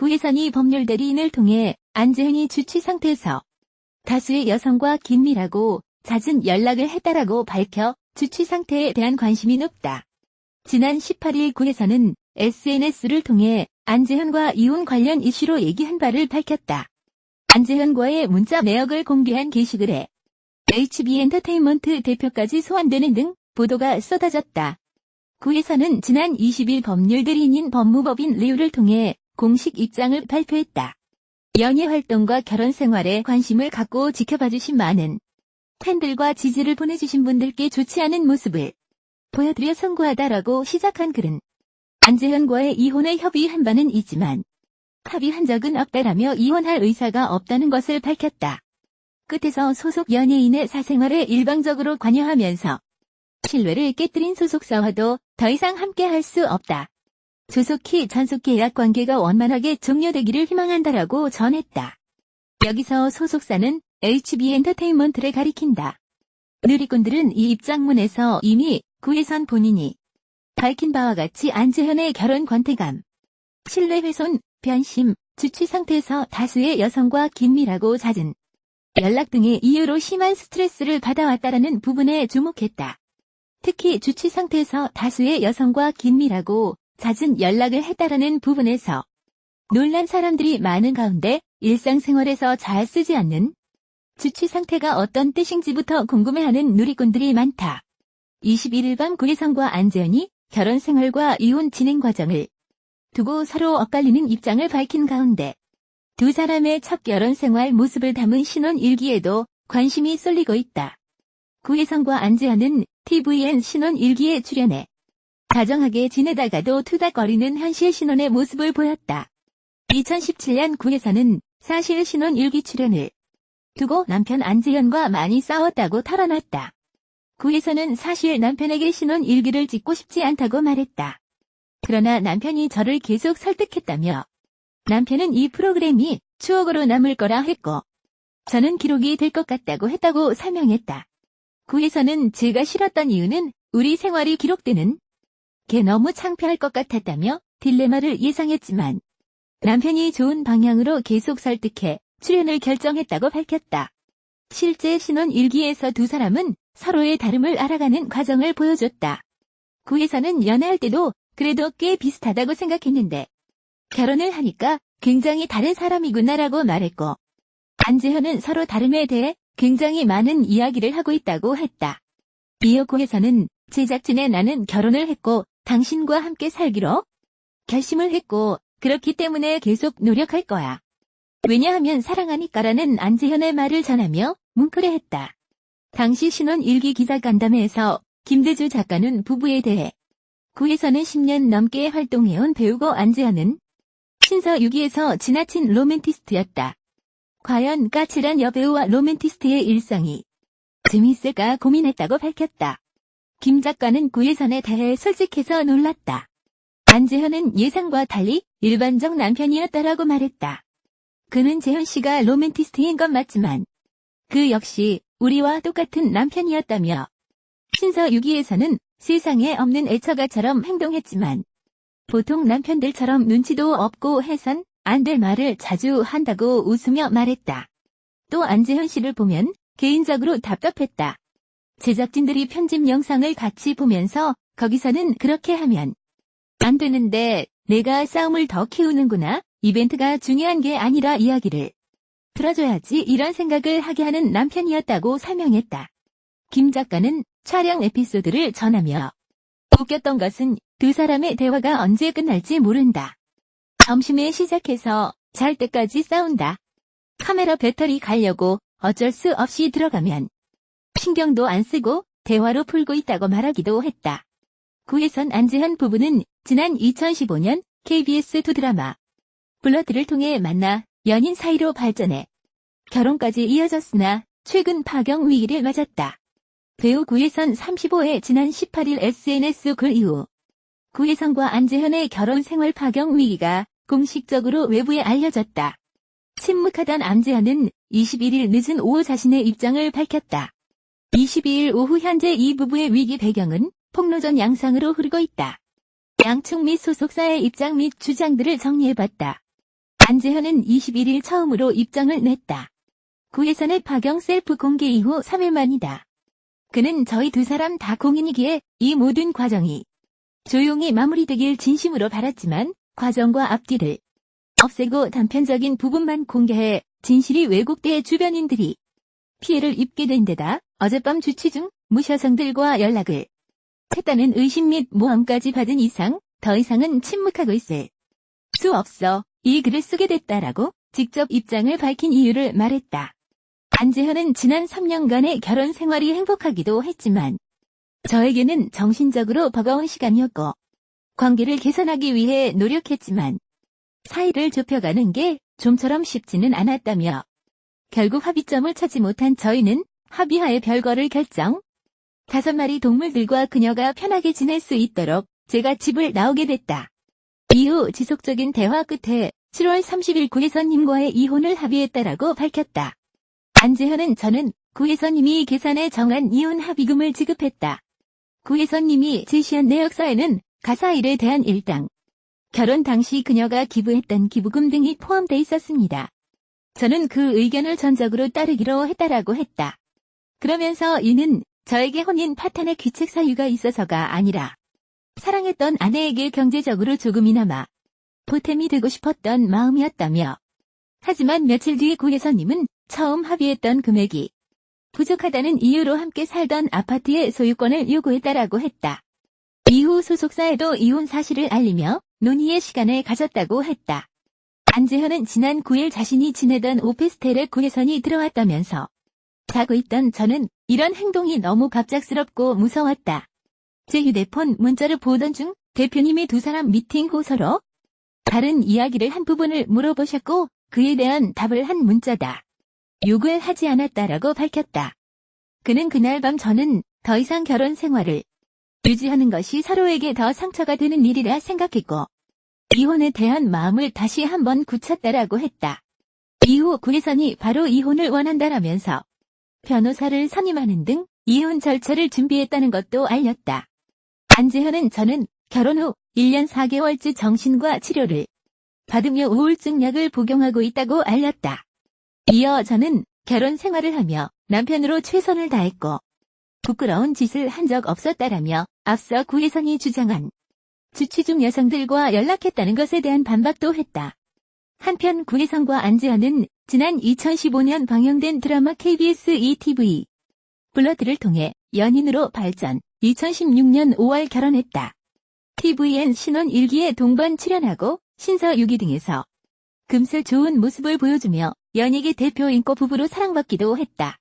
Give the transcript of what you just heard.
구혜선이 법률 대리인을 통해 안재현이 주치 상태에서 다수의 여성과 긴밀하고 잦은 연락을 했다라고 밝혀 주치 상태에 대한 관심이 높다. 지난 18일 구혜선은 SNS를 통해 안재현과 이혼 관련 이슈로 얘기한 바를 밝혔다. 안재현과의 문자 내역을 공개한 게시글에 HB엔터테인먼트 대표까지 소환되는 등 보도가 쏟아졌다. 구에서는 지난 20일 법률 대리인인 법무법인 리우를 통해 공식 입장을 발표했다. 연예 활동과 결혼 생활에 관심을 갖고 지켜봐주신 많은 팬들과 지지를 보내주신 분들께 좋지 않은 모습을 보여드려 선고하다라고 시작한 글은 안재현과의 이혼에 협의한 바는 있지만 합의한 적은 없다라며 이혼할 의사가 없다는 것을 밝혔다. 끝에서 소속 연예인의 사생활에 일방적으로 관여하면서 신뢰를 깨뜨린 소속사와도 더 이상 함께할 수 없다. 조속히 전속 계약 관계가 원만하게 종료되기를 희망한다라고 전했다. 여기서 소속사는 HB엔터테인먼트를 가리킨다. 누리꾼들은 이 입장문에서 이미 구혜선 본인이 밝힌 바와 같이 안재현의 결혼 권태감, 신뢰훼손, 변심, 주치 상태에서 다수의 여성과 긴밀하고 잦은 연락 등의 이유로 심한 스트레스를 받아왔다라는 부분에 주목했다. 특히 주치 상태에서 다수의 여성과 긴밀하고 잦은 연락을 했다라는 부분에서 놀란 사람들이 많은 가운데 일상생활에서 잘 쓰지 않는 주치 상태가 어떤 뜻인지부터 궁금해하는 누리꾼들이 많다. 21일 밤 구혜성과 안재현이 결혼 생활과 이혼 진행 과정을 두고 서로 엇갈리는 입장을 밝힌 가운데 두 사람의 첫 결혼 생활 모습을 담은 신혼 일기에도 관심이 쏠리고 있다. 구혜성과 안재현은 TVN 신혼 일기에 출연해 다정하게 지내다가도 투닥거리는 현실 신혼의 모습을 보였다. 2017년 구혜선은 사실 신혼 일기 출연을 두고 남편 안재현과 많이 싸웠다고 털어놨다. 구혜선은 사실 남편에게 신혼 일기를 찍고 싶지 않다고 말했다. 그러나 남편이 저를 계속 설득했다며 남편은 이 프로그램이 추억으로 남을 거라 했고 저는 기록이 될 것 같다고 했다고 설명했다. 구혜선은 제가 싫었던 이유는 우리 생활이 기록되는 게 너무 창피할 것 같았다며 딜레마를 예상했지만 남편이 좋은 방향으로 계속 설득해 출연을 결정했다고 밝혔다. 실제 신혼 일기에서 두 사람은 서로의 다름을 알아가는 과정을 보여줬다. 구혜선은 연애할 때도 그래도 꽤 비슷하다고 생각했는데 결혼을 하니까 굉장히 다른 사람이구나라고 말했고 안재현은 서로 다름에 대해 굉장히 많은 이야기를 하고 있다고 했다. 이어고에서는 제작진의 나는 결혼을 했고 당신과 함께 살기로 결심을 했고 그렇기 때문에 계속 노력할 거야. 왜냐하면 사랑하니까라는 안재현의 말을 전하며 뭉클해했다. 당시 신혼 일기 기자 간담회에서 김대주 작가는 부부에 대해 구에서는 10년 넘게 활동해온 배우고 안재현은 신서 6기에서 지나친 로맨티스트였다. 과연 까칠한 여배우와 로맨티스트의 일상이 재밌을까 고민했다고 밝혔다. 김 작가는 구혜선에 대해 솔직해서 놀랐다. 안재현은 예상과 달리 일반적 남편이었다라고 말했다. 그는 재현 씨가 로맨티스트인 건 맞지만 그 역시 우리와 똑같은 남편이었다며 신서 6기에서는 세상에 없는 애처가처럼 행동했지만 보통 남편들처럼 눈치도 없고 해선 안 될 말을 자주 한다고 웃으며 말했다. 또 안재현 씨를 보면 개인적으로 답답했다. 제작진들이 편집 영상을 같이 보면서 거기서는 그렇게 하면 안 되는데 내가 싸움을 더 키우는구나. 이벤트가 중요한 게 아니라 이야기를 들어줘야지 이런 생각을 하게 하는 남편이었다고 설명했다. 김 작가는 촬영 에피소드를 전하며 웃겼던 것은 두 사람의 대화가 언제 끝날지 모른다. 점심에 시작해서 잘 때까지 싸운다. 카메라 배터리 가려고 어쩔 수 없이 들어가면 신경도 안 쓰고 대화로 풀고 있다고 말하기도 했다. 구혜선 안재현 부부는 지난 2015년 KBS 두 드라마 블러드를 통해 만나 연인 사이로 발전해 결혼까지 이어졌으나 최근 파경 위기를 맞았다. 배우 구혜선 35회 지난 18일 SNS 글 이후 구혜선과 안재현의 결혼 생활 파경 위기가 공식적으로 외부에 알려졌다. 침묵하던 안재현은 21일 늦은 오후 자신의 입장을 밝혔다. 22일 오후 현재 이 부부의 위기 배경은 폭로전 양상으로 흐르고 있다. 양측 및 소속사의 입장 및 주장들을 정리해봤다. 안재현은 21일 처음으로 입장을 냈다. 구혜선의 파경 셀프 공개 이후 3일 만이다. 그는 저희 두 사람 다 공인이기에 이 모든 과정이 조용히 마무리되길 진심으로 바랐지만 과정과 앞뒤를 없애고 단편적인 부분만 공개해 진실이 왜곡돼 주변인들이 피해를 입게 된 데다 어젯밤 주치 중 무셔성들과 연락을 했다는 의심 및 모함까지 받은 이상 더 이상은 침묵하고 있을 수 없어 이 글을 쓰게 됐다라고 직접 입장을 밝힌 이유를 말했다. 안재현은 지난 3년간의 결혼 생활이 행복하기도 했지만 저에게는 정신적으로 버거운 시간이었고 관계를 개선하기 위해 노력했지만 사이를 좁혀가는 게 좀처럼 쉽지는 않았다며 결국 합의점을 찾지 못한 저희는 합의하에 별거를 결정. 다섯 마리 동물들과 그녀가 편하게 지낼 수 있도록 제가 집을 나오게 됐다. 이후 지속적인 대화 끝에 7월 30일 구혜선님과의 이혼을 합의했다라고 밝혔다. 안재현은 저는 구혜선님이 계산에 정한 이혼 합의금을 지급했다. 구혜선님이 제시한 내역서에는 가사일에 대한 일당, 결혼 당시 그녀가 기부했던 기부금 등이 포함돼 있었습니다. 저는 그 의견을 전적으로 따르기로 했다라고 했다. 그러면서 이는 저에게 혼인 파탄의 귀책 사유가 있어서가 아니라 사랑했던 아내에게 경제적으로 조금이나마 보탬이 되고 싶었던 마음이었다며 하지만 며칠 뒤에 구혜선님은 처음 합의했던 금액이 부족하다는 이유로 함께 살던 아파트의 소유권을 요구했다라고 했다. 이후 소속사에도 이혼 사실을 알리며 논의의 시간을 가졌다고 했다. 안재현은 지난 9일 자신이 지내던 오피스텔에 구혜선이 들어왔다면서 자고 있던 저는 이런 행동이 너무 갑작스럽고 무서웠다. 제 휴대폰 문자를 보던 중 대표님이 두 사람 미팅 후 서로 다른 이야기를 한 부분을 물어보셨고 그에 대한 답을 한 문자다. 욕을 하지 않았다라고 밝혔다. 그는 그날 밤 저는 더 이상 결혼 생활을 유지하는 것이 서로에게 더 상처가 되는 일이라 생각했고 이혼에 대한 마음을 다시 한번 굳혔다라고 했다. 이후 구혜선이 바로 이혼을 원한다라면서 변호사를 선임하는 등 이혼 절차를 준비했다는 것도 알렸다. 안재현은 저는 결혼 후 1년 4개월째 정신과 치료를 받으며 우울증 약을 복용하고 있다고 알렸다. 이어 저는 결혼 생활을 하며 남편으로 최선을 다했고 부끄러운 짓을 한 적 없었다라며 앞서 구혜선이 주장한 주치중 여성들과 연락했다는 것에 대한 반박도 했다. 한편 구혜선과 안재현은 지난 2015년 방영된 드라마 KBS ETV 블러드를 통해 연인으로 발전, 2016년 5월 결혼했다. TVN 신혼 1기에 동반 출연하고 신서 6기 등에서 금슬 좋은 모습을 보여주며 연예계 대표 인고 부부로 사랑받기도 했다.